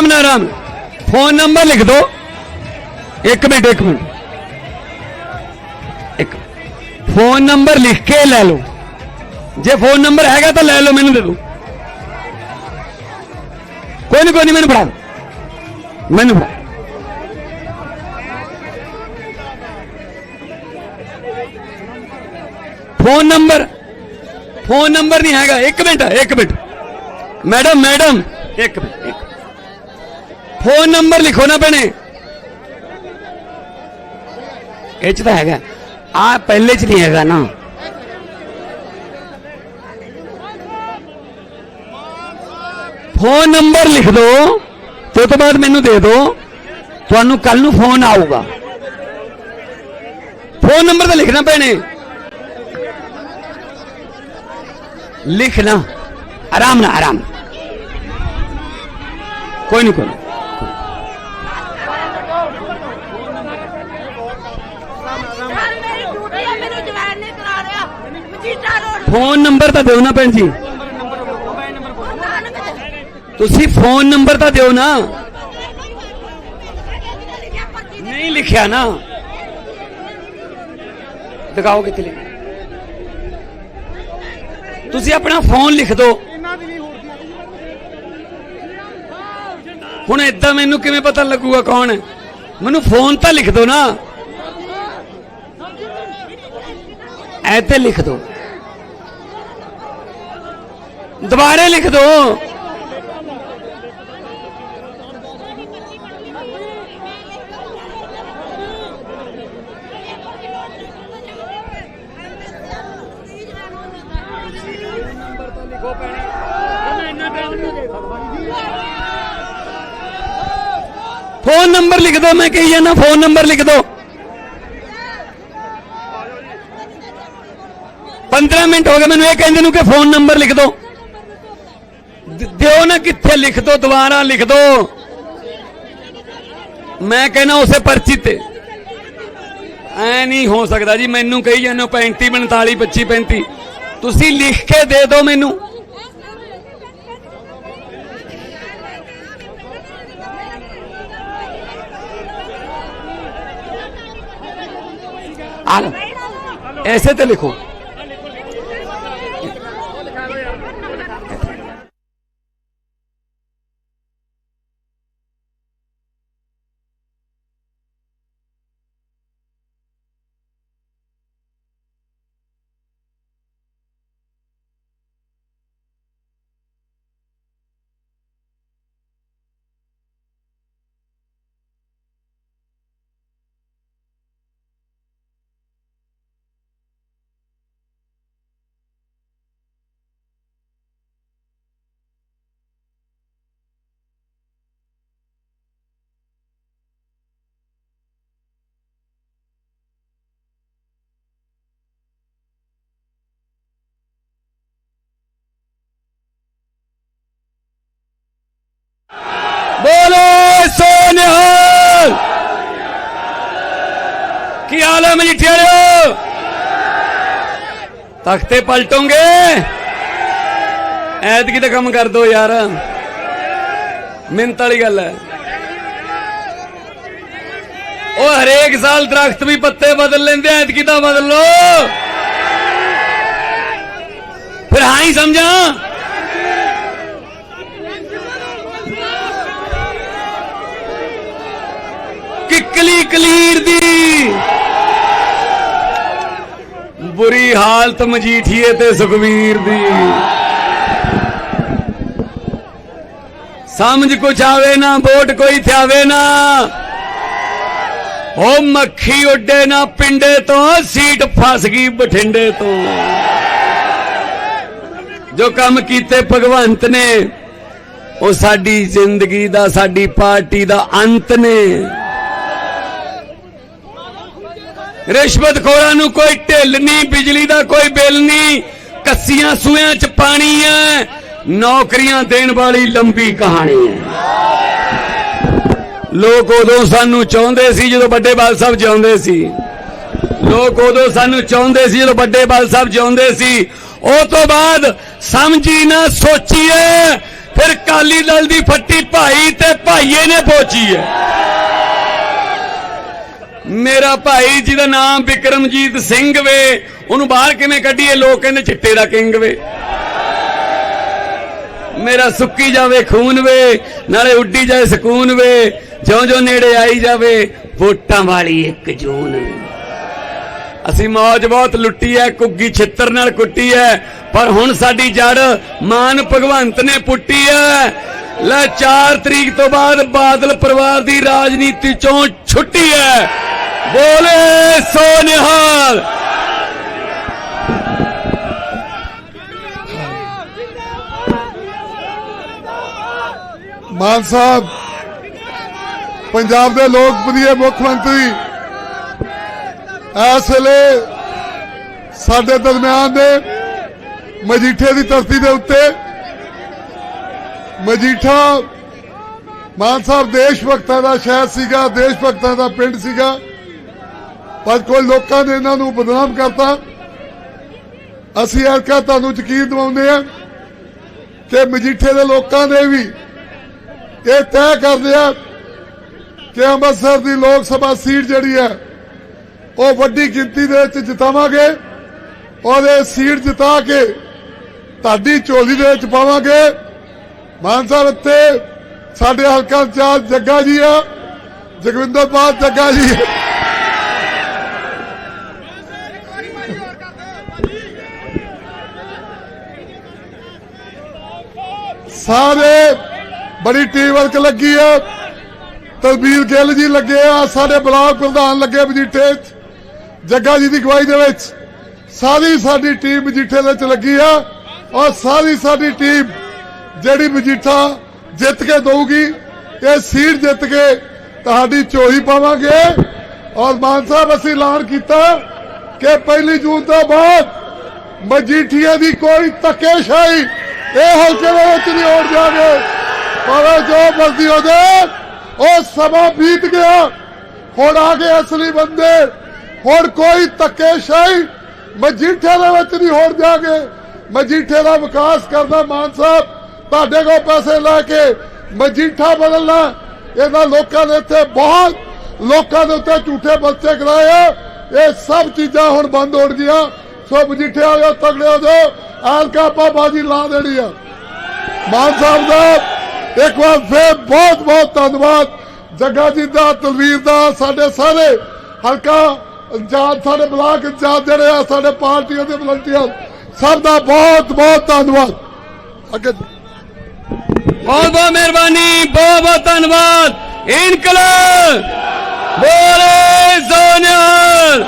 ਆਰਾਮ ਨਾ Ram. Phone number ਲਿਖ ਦਿਓ ਇੱਕ ਮਿੰਟ ਇੱਕ ਮਿੰਟ। ਇੱਕ ਫੋਨ ਨੰਬਰ ਲਿਖ ਕੇ ਲੈ ਲਓ। ਜੇ ਫੋਨ ਨੰਬਰ ਹੈਗਾ ਤਾਂ ਲੈ ਲਓ, ਮੈਨੂੰ ਦੇ ਦਿਓ। ਕੋਈ ਨਹੀਂ ਕੋਈ ਨਹੀਂ ਮੈਨੂੰ ਫੜਾ ਮੈਨੂੰ ਫੜਾ ਫੋਨ ਨੰਬਰ ਫੋਨ ਨੰਬਰ ਨਹੀਂ ਹੈਗਾ। ਇੱਕ ਮਿੰਟ ਇੱਕ ਮਿੰਟ। ਮੈਡਮ ਮੈਡਮ, ਇੱਕ ਮਿੰਟ, ਇੱਕ ਫੋਨ ਨੰਬਰ ਲਿਖੋ ਨਾ ਭੈਣੇ। ਇਹ ਚ ਤਾਂ ਹੈਗਾ। ਆ ਪਹਿਲੇ ਚ ਨਹੀਂ ਹੈਗਾ ਨਾ। ਫੋਨ ਨੰਬਰ ਲਿਖ ਦਿਓ ਤੇ ਉਹ ਤੋਂ ਬਾਅਦ ਮੈਨੂੰ ਦੇ ਦਿਓ ਤੁਹਾਨੂੰ ਕੱਲ ਨੂੰ ਫੋਨ ਆਊਗਾ। ਫੋਨ ਨੰਬਰ ਤਾਂ ਲਿਖਣਾ ਪੈਣੇ ਲਿਖਣਾ। ਆਰਾਮ ਨਾਲ, ਆਰਾਮ। ਕੋਈ ਨਹੀਂ ਕੋਈ ਨਹੀਂ। ਯਾਰ ਮੇਰੀ ਡਿਊਟੀ ਆ ਮੈਨੂੰ ਜਵਾਨ ਨੇ ਕਰਾ ਰਿਹਾ ਮਜੀਠਾ ਰੋਡ ਫੋਨ ਨੰਬਰ ਤਾਂ ਦਿਓ ਨਾ ਭੈਣ ਜੀ। ਤੁਸੀਂ ਫੋਨ ਨੰਬਰ ਤਾਂ ਦਿਓ ਨਾ। ਨਹੀਂ ਲਿਖਿਆ ਨਾ। ਦਿਖਾਓ ਕਿੱਥੇ ਲਿਖਿਆ। ਤੁਸੀਂ ਆਪਣਾ ਫੋਨ ਲਿਖ ਦਿਓ। ਹੁਣ ਇਦਾਂ ਮੈਨੂੰ ਕਿਵੇਂ ਪਤਾ ਲੱਗੂਗਾ ਕੌਣ ਹੈ? ਮੈਨੂੰ ਫੋਨ ਤਾਂ ਲਿਖ ਦਿਓ ਨਾ। ਐ ਤੇ ਲਿਖ ਦਿਓ। ਦੁਬਾਰੇ ਲਿਖ ਦੋ। ਫੋਨ ਨੰਬਰ ਲਿਖ ਦਿਓ ਮੈਂ ਕਹੀ ਜਾਂਦਾ, ਫੋਨ ਨੰਬਰ ਲਿਖ ਦੋ। 15 ਮਿੰਟ ਹੋ ਗਏ, ਮੈਨੂੰ ਇਹ ਕਹਿੰਦੇ ਨੂੰ ਕਿ ਫੋਨ ਨੰਬਰ ਲਿਖ ਦੋ। ਦਿਓ ਨਾ ਕਿੱਥੇ ਲਿਖ ਦੋ, ਦੁਬਾਰਾ ਲਿਖ ਦੋ। ਮੈਂ ਕਹਿੰਦਾ ਉਸੇ ਪਰਚੀ ਤੇ। ਐ ਨਹੀਂ ਹੋ ਸਕਦਾ ਜੀ, ਮੈਨੂੰ ਕਹੀ ਜਾਂਦੇ ਹੋ 35 45 25 35 ਤੁਸੀਂ ਲਿਖ ਕੇ ਦੇ ਦਿਓ ਮੈਨੂੰ। ਆ ਐਸੇ ਤੇ ਲਿਖੋ ਬੋਲੇ ਸੋਨਿਹਾਲ ਕੀ ਹਾਲ ਹੈ ਮਜੀਠੇ ਮਜੀਠੀਆਲਿਓ ਤਖਤੇ ਪਲਟੋਗੇ? ਐਤਕੀ ਤਾਂ ਕੰਮ ਕਰ ਦੋ ਯਾਰ। ਮਿੰਤ ਵਾਲੀ ਗੱਲ ਹੈ। ਉਹ ਹਰੇਕ ਸਾਲ ਦਰਖਤ ਵੀ ਪੱਤੇ ਬਦਲ ਲੈਂਦੇ ਐਤਕੀ ਤਾਂ ਬਦਲ ਲੋ ਫਿਰ ਹਾਂ ਹੀ ਸਮਝਾਂ। ਕਿੱਕਲੀ ਕਲੀ ਦੀ ਬੁਰੀ ਮਜੀਠੀਏ ਤੇ ਸੁਖਵੀਰ ਦੀ। ਸਮਝ ਕੁਛ ਆਵੇ ਨਾ, ਵੋਟ ਕੋਈ ਥਿਆਵੇ ਨਾ। ਉਹ ਮੱਖੀ ਉੱਡੇ ਨਾ ਪਿੰਡੇ ਤੋਂ, ਸੀਟ ਫਸ ਗਈ ਬਠਿੰਡੇ ਤੋਂ। ਜੋ ਕੰਮ ਕੀਤੇ ਭਗਵੰਤ ਨੇ, ਉਹ ਸਾਡੀ ਜ਼ਿੰਦਗੀ ਦਾ, ਸਾਡੀ ਪਾਰਟੀ ਦਾ ਅੰਤ ਨੇ। ਰਿਸ਼ਵਤਖੋਰਾਂ ਨੂੰ ਕੋਈ ਢਿੱਲ ਨਹੀਂ, ਬਿਜਲੀ ਦਾ ਕੋਈ ਬਿੱਲ ਨਹੀਂ, ਕੱਸੀਆਂ ਸੂਆਂ ਚ ਪਾਣੀ ਹੈ ਨੌਕਰੀਆਂ ਦੇਣ ਵਾਲੀ ਲੰਬੀ ਕਹਾਣੀ ਹੈ। ਲੋਕ ਉਦੋਂ ਸਾਨੂੰ ਚਾਹੁੰਦੇ ਸੀ ਜਦੋਂ ਵੱਡੇ ਬਾਲ ਸਾਹਿਬ ਜਿਉਂਦੇ ਸੀ। ਲੋਕ ਉਦੋਂ ਸਾਨੂੰ ਚਾਹੁੰਦੇ ਸੀ ਜਦੋਂ ਵੱਡੇ ਬਾਲ ਸਾਹਿਬ ਜਿਉਂਦੇ ਸੀ। ਉਹ ਤੋਂ ਬਾਅਦ ਸਮਝੀ ਨਾ ਸੋਚੀਏ, ਫਿਰ ਕਾਲੀ ਦਲ ਦੀ ਫੱਟੀ ਭਾਈ ਤੇ ਭਾਈਏ ਨੇ ਪੋਚੀ ਹੈ। ਮੇਰਾ ਭਾਈ ਜਿਹਦਾ ਨਾਮ ਵਿਕਰਮਜੀਤ ਸਿੰਘ ਵੇ। ਉਹਨੂੰ ਬਾਹਰ ਕਿਵੇਂ ਕੱਢੀਏ? ਲੋਕ ਕਹਿੰਦੇ ਚਿੱਟੇ ਦਾ ਕਿੰਗ ਵੇ। ਮੇਰਾ ਸੁੱਕੀ ਜਾਵੇ ਖੂਨ ਵੇ, ਨਾਲੇ ਉੱਡੀ ਜਾਏ ਸਕੂਨ ਵੇ। ਜਿਉਂ ਜਿਉਂ ਨੇੜੇ ਆਈ ਜਾਵੇ, ਵੋਟਾਂ ਵਾਲੀ ਇੱਕ ਜੂਨ। ਅਸੀਂ ਮੌਜ ਬਹੁਤ ਲੁੱਟੀ ਐ, ਕੁੱਗੀ ਛਿੱਤਰ ਨਾਲ ਕੁੱਟੀ ਐ, ਪਰ ਹੁਣ ਸਾਡੀ ਜੜ ਮਾਨ ਭਗਵੰਤ ਨੇ ਪੁੱਟੀ ਐ। ਲੈ 4 ਤਰੀਕ ਤੋਂ ਬਾਅਦ ਬਾਦਲ ਪਰਿਵਾਰ ਦੀ ਰਾਜਨੀਤੀ ਚੋਂ ਛੁੱਟੀ ਐ। ਬੋਲੇ ਸੋ ਨਿਹਾਲ ਮਾਨ ਸਾਹਿਬ, ਪੰਜਾਬ ਦੇ ਲੋਕ ਪ੍ਰਿय ਮੁੱਖ ਮੰਤਰੀ, ਇਸ ਵੇਲੇ ਸਾਡੇ ਦਰਮਿਆਨ ਦੇ ਮਜੀਠੇ ਦੀ ਧਰਤੀ ਦੇ ਉੱਤੇ ਮਜੀਠਾ ਮਾਨ ਸਾਹਿਬ, ਦੇਸ਼ ਭਗਤਾਂ ਦਾ ਸ਼ਹਿਰ ਸੀਗਾ, ਦੇਸ਼ ਭਗਤਾਂ ਦਾ ਪਿੰਡ ਸੀਗਾ। ਪਰ ਕੋਈ ਲੋਕਾਂ ਨੇ ਇਹਨਾਂ ਨੂੰ ਬਦਨਾਮ ਕਰਤਾ। ਅਸੀਂ ਅਰਕਾ ਤੁਹਾਨੂੰ ਯਕੀਨ ਦਿਵਾਉਂਦੇ ਆ ਕਿ ਮਜੀਠੇ ਦੇ ਲੋਕਾਂ ਨੇ ਵੀ ਇਹ ਤੈਅ ਕਰਦੇ ਆ ਕਿ ਅੰਮ੍ਰਿਤਸਰ ਦੀ ਲੋਕ ਸਭਾ ਸੀਟ ਜਿਹੜੀ ਹੈ, ਉਹ ਵੱਡੀ ਗਿਣਤੀ ਦੇ ਵਿੱਚ ਜਿਤਾਵਾਂਗੇ ਔਰ ਇਹ ਸੀਟ ਜਿਤਾ ਕੇ ਤੁਹਾਡੀ ਝੋਲੀ ਦੇ ਵਿੱਚ ਪਾਵਾਂਗੇ। ਮਾਨ ਸਾਹਿਬ, ਇੱਥੇ ਸਾਡੇ ਹਲਕਾ ਚਾਰ ਜੱਗਾ ਜੀ ਆ ਜਗਵਿੰਦਰ ਜਗਵਿੰਦਰਪਾਲ ਜੱਗਾ ਜੀ। ਸਾਰੇ ਬੜੀ ਟੀਮ ਵਰਕ ਲੱਗੀ ਆ। ਤਲਬੀਰ ਗਿੱਲ ਜੀ ਲੱਗੇ ਆ, ਸਾਡੇ ਬਲਾਕ ਪ੍ਰਧਾਨ ਲੱਗੇ ਮਜੀਠੇ ਜੱਗਾ ਜੀ ਦੀ ਅਗਵਾਈ ਦੇ ਵਿੱਚ। ਸਾਰੀ ਸਾਡੀ ਟੀਮ ਮਜੀਠੇ ਦੇ ਵਿੱਚ ਲੱਗੀ ਆ ਔਰ ਸਾਰੀ ਸਾਡੀ ਟੀਮ ਜਿਹੜੀ ਮਜੀਠਾ ਜਿੱਤ ਕੇ ਦਊਗੀ, ਇਹ ਸੀਟ ਜਿੱਤ ਕੇ ਤੁਹਾਡੀ ਚੋਹੀ ਪਾਵਾਂਗੇ। ਔਰ ਮਾਨ ਸਾਹਿਬ, ਅਸੀਂ ਐਲਾਨ ਕੀਤਾ ਕਿ ਪਹਿਲੀ ਜੂਨ ਤੋਂ ਬਾਅਦ ਮਜੀਠੀਆ ਦੀ ਕੋਈ ਧੱਕੇਸ਼ਾਹੀ ਇਹ ਹਲਕੇ ਦੇ ਵਿੱਚ ਨਹੀਂ ਹੋਣ ਜਾਗੇ ਪਰ ਜੋ ਮਰਜ਼ੀ ਹੋ ਜਾਏ ਉਹ ਸਮਾਂ ਬੀਤ ਗਿਆ। ਹੁਣ ਆ ਗਏ ਅਸਲੀ ਬੰਦੇ। ਹੁਣ ਕੋਈ ਧੱਕੇਸ਼ਾਹੀ ਮਜੀਠੇ ਦੇ ਵਿੱਚ ਨਹੀਂ ਹੋਣ ਜਾਗੇ ਮਜੀਠੇ ਦਾ ਵਿਕਾਸ ਕਰਨਾ ਮਾਨ ਸਾਹਿਬ। ਤੁਹਾਡੇ ਕੋਲ ਪੈਸੇ ਲੈ ਕੇ ਮਜੀਠਾ ਬਦਲਣਾ। ਇਹਨਾਂ ਲੋਕਾਂ ਨੇ ਇੱਥੇ ਬਹੁਤ ਲੋਕਾਂ ਦੇ ਉੱਤੇ ਝੂਠੇ ਬੱਚੇ ਕਰਾਏ ਇਹ ਸਭ ਚੀਜ਼ਾਂ ਹੁਣ ਬੰਦ ਹੋਣ ਗਈਆਂ। ਸੋ ਮਜੀਠੇ ਵਾਲਿਓ ਤਗੜੇ ਹੋ ਜਾਓ ਐਲਕਾ ਆਪਾਂ ਬਾਜੀ ਲਾ ਦੇਣੀ ਆ। ਮਾਨ ਸਾਹਿਬ ਦਾ ਇੱਕ ਵਾਰ ਫੇਰ ਬਹੁਤ ਬਹੁਤ ਧੰਨਵਾਦ। ਜੱਗਾ ਜੀ ਦਾ, ਤਲਵੀਰ ਦਾ, ਸਾਡੇ ਸਾਰੇ ਹਲਕਾ ਇੰਚਾਰਜ, ਸਾਡੇ ਬਲਾਕ ਇੰਚਾਰਜ ਜਿਹੜੇ ਆ, ਸਾਡੇ ਪਾਰਟੀਆਂ ਦੇ ਵਲੰਟੀਅਰ, ਸਭ ਦਾ ਬਹੁਤ ਬਹੁਤ ਧੰਨਵਾਦ। ਅੱਗੇ ਬਹੁਤ ਬਹੁਤ ਮਿਹਰਬਾਨੀ, ਬਹੁਤ ਬਹੁਤ ਧੰਨਵਾਦ। ਇਨਕਲਾਬ, ਬੋਲੇ ਸੋਨਿਆਲ।